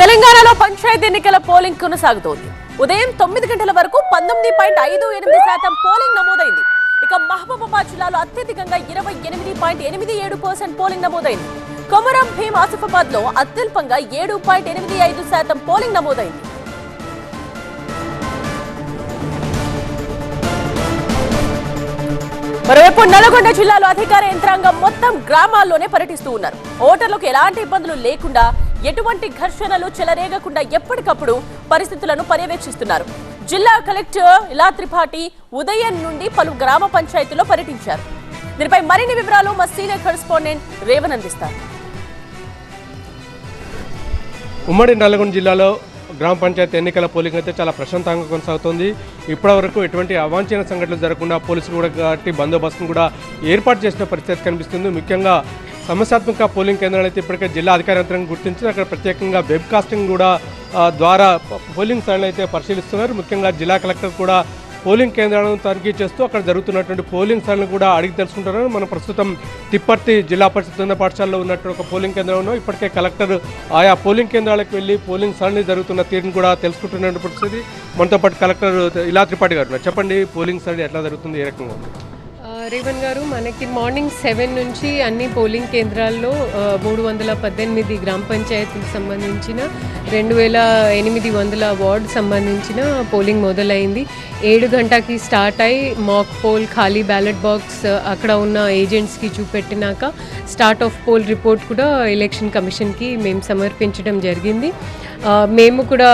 తెలంగాణలో పంచాయతీ ఎన్నికల పోలింగ్ కొనసాగుతోంది. ఉదయం తొమ్మిది గంటల వరకు పంతొమ్మిది పాయింట్ ఐదు ఎనిమిది శాతం పోలింగ్ నమోదైంది. ఇక మహబూబాబాద్ జిల్లాలో అత్యధికంగా ఇరవై ఎనిమిది పాయింట్ ఎనిమిది ఏడు పర్సెంట్ పోలింగ్ నమోదైంది. కొమరం భీం ఆసిఫాబాద్లో అత్యల్పంగా ఏడు పాయింట్ ఎనిమిది ఐదు శాతం పోలింగ్ నమోదైంది. మరోవైపు నల్గొండ జిల్లాలో అధికార యంత్రాంగం మొత్తం గ్రామాల్లోనే పర్యటిస్తూ ఉన్నారు. ఓటర్లకు ఎలాంటి ఇబ్బందులు లేకుండా ఎటువంటి ఘర్షణలు చెలరేగకుండా ఎప్పటికప్పుడు పరిస్థితులను పర్యవేక్షిస్తున్నారు. జిల్లా కలెక్టర్ ఇలా త్రిపాఠి ఉదయం నుండి పలు గ్రామ పంచాయతీలో పర్యటించారు. దీనిపై మరిన్ని వివరాలు మా సీనియర్ కరెస్పాండెంట్ రేవన్ అందిస్తారు ఉమ్మడి నల్గొండ జిల్లాలో గ్రామ పంచాయతీ ఎన్నికల పోలింగ్ అయితే చాలా ప్రశాంతంగా కొనసాగుతుంది. ఇప్పటివరకు ఎటువంటి అవాంఛనీయ సంఘటనలు జరగకుండా పోలీసులు కూడా కాబట్టి బందోబస్తును కూడా ఏర్పాటు చేసిన పరిస్థితి కనిపిస్తుంది. ముఖ్యంగా సమస్యాత్మక పోలింగ్ కేంద్రాలు అయితే ఇప్పటికే జిల్లా అధికార యంత్రం గుర్తించి అక్కడ ప్రత్యేకంగా వెబ్ కాస్టింగ్ కూడా ద్వారా పోలింగ్ స్థలాన్ని అయితే పరిశీలిస్తున్నారు. ముఖ్యంగా జిల్లా కలెక్టర్ కూడా పోలింగ్ కేంద్రాలను తనిఖీ చేస్తూ అక్కడ జరుగుతున్నటువంటి పోలింగ్ స్థలాలను కూడా అడిగి తెలుసుకుంటారని మనం ప్రస్తుతం తిప్పర్తి జిల్లా పరిషత్ పాఠశాలలో ఉన్నటువంటి ఒక పోలింగ్ కేంద్రంలో ఇప్పటికే కలెక్టర్ ఆయా పోలింగ్ కేంద్రాలకు వెళ్ళి పోలింగ్ స్థలాన్ని జరుగుతున్న తీరును కూడా తెలుసుకుంటున్న పరిస్థితి. మనతో పాటు కలెక్టర్ ఇలా త్రిపాఠి గారు చెప్పండి పోలింగ్ స్థలం ఎట్లా జరుగుతుంది ఏ రకంగా ఉంది? రేవణ్ గారు మనకి మార్నింగ్ సెవెన్ నుంచి అన్ని పోలింగ్ కేంద్రాల్లో మూడు వందల పద్దెనిమిది గ్రామ పంచాయతీలకు సంబంధించిన రెండు వేల ఎనిమిది వందల వార్డ్ సంబంధించిన పోలింగ్ మొదలైంది. ఏడు గంటకి స్టార్ట్ అయి మాక్ పోల్ ఖాళీ బ్యాలెట్ బాక్స్ అక్కడ ఉన్న ఏజెంట్స్కి చూపెట్టినాక స్టార్ట్ ఆఫ్ పోల్ రిపోర్ట్ కూడా ఎలక్షన్ కమిషన్కి మేము సమర్పించడం జరిగింది. మేము కూడా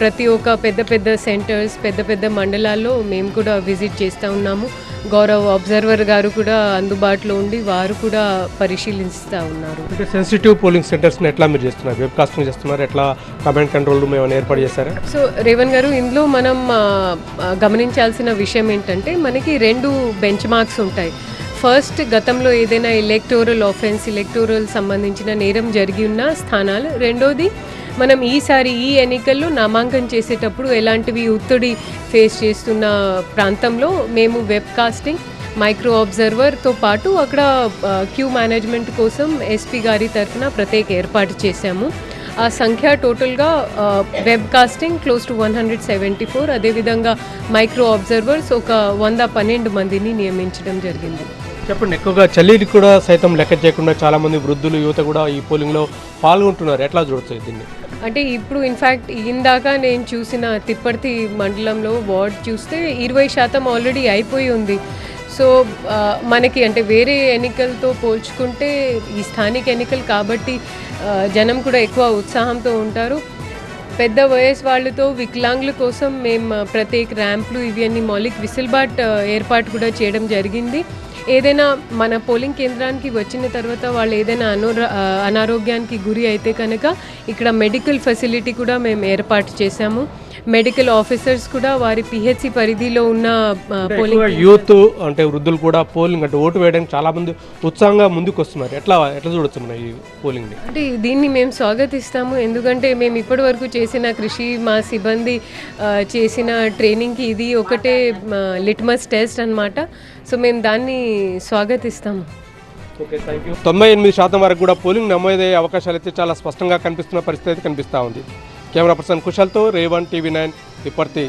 ప్రతి ఒక్క పెద్ద పెద్ద సెంటర్స్ పెద్ద పెద్ద మండలాల్లో మేము కూడా విజిట్ చేస్తూ ఉన్నాము. గౌరవ్ అబ్జర్వర్ గారు కూడా అందుబాటులో ఉండి వారు కూడా పరిశీలిస్తూ ఉన్నారు. అంటే సెన్సిటివ్ పోలింగ్ సెంటర్స్ని ఎట్లా మీరు చేస్తున్నారు? వెబ్ కాస్టింగ్ చేస్తున్నారు? ఎట్లా కమాండ్ కంట్రోల్ రూమ్ ఏమైనా ఏర్పాటు చేశారా? సో రేవణ్ గారు ఇందులో మనం గమనించాల్సిన విషయం ఏంటంటే మనకి రెండు బెంచ్ మార్క్స్ ఉంటాయి. ఫస్ట్ గతంలో ఏదైనా ఎలక్టోరల్ ఆఫెన్స్ ఎలక్టోరల్ సంబంధించిన నేరం జరిగి ఉన్న స్థానాలు. రెండోది మనం ఈసారి ఈ ఎన్నికల్లో నామాంకనం చేసేటప్పుడు ఎలాంటివి ఒత్తిడి ఫేస్ చేస్తున్న ప్రాంతంలో మేము వెబ్ కాస్టింగ్ మైక్రో అబ్జర్వర్తో పాటు అక్కడ క్యూ మేనేజ్మెంట్ కోసం ఎస్పీ గారి తరఫున ప్రత్యేక ఏర్పాటు చేశాము. ఆ సంఖ్య టోటల్గా webcasting web casting close to one hundred seventy four అదేవిధంగా మైక్రో అబ్జర్వర్స్ ఒక వంద పన్నెండు మందిని నియమించడం జరిగింది. చెప్పండి ఎక్కువగా చలిని కూడా సైతం లెక్క చేయకుండా చాలా మంది వృద్ధులు యువత కూడా ఈ పోలింగ్లో పాల్గొంటున్నారు. ఎట్లా చూడొచ్చు దీన్ని? అంటే ఇప్పుడు ఇన్ఫ్యాక్ట్ ఇందాక నేను చూసిన తిప్పర్తి మండలంలో వార్డ్ చూస్తే ఇరవై శాతం ఆల్రెడీ అయిపోయి ఉంది. సో మనకి అంటే వేరే ఎన్నికలతో పోల్చుకుంటే ఈ స్థానిక ఎన్నికలు కాబట్టి జనం కూడా ఎక్కువ ఉత్సాహంతో ఉంటారు. పెద్ద వయసు వాళ్ళతో వికలాంగుల కోసం మేము ప్రత్యేక ర్యాంప్లు ఇవన్నీ మౌలిక్ విసిల్బాట్ ఏర్పాటు కూడా చేయడం జరిగింది. ఏదైనా మన పోలింగ్ కేంద్రానికి వచ్చిన తర్వాత వాళ్ళు ఏదైనా అనోర అనారోగ్యానికి గురి అయితే కనుక ఇక్కడ మెడికల్ ఫెసిలిటీ కూడా మేము ఏర్పాటు చేశాము. మెడికల్ ఆఫీసర్స్ కూడా వారి పిహెచ్సి పరిధిలో ఉన్న పోలింగ్ యూత్ అంటే వృద్ధులు కూడా పోలింగ్ అంటే ఓటు వేయడానికి చాలా మంది ఉత్సాహంగా ముందుకు వస్తున్నారు ఎట్లా ఎట్లా చూడొచ్చు మనం ఈ పోలింగ్ని? అంటే దీన్ని మేము స్వాగతిస్తాము. ఎందుకంటే మేము ఇప్పటి వరకు చేసిన కృషి మా సిబ్బంది చేసిన ట్రైనింగ్కి ఇది ఒకటే లిట్మస్ టెస్ట్ అన్నమాట. సో మేము దాన్ని స్వాగతిస్తాము. తొంభై ఎనిమిది శాతం వరకు కూడా పోలింగ్ నమోదయ్యే అవకాశాలు అయితే చాలా స్పష్టంగా కనిపిస్తున్న పరిస్థితి అయితే కనిపిస్తూ ఉంది. కెమెరా పర్సన్ కుశల్తో రేవన్ టీవీ నైన్ తిప్పర్తి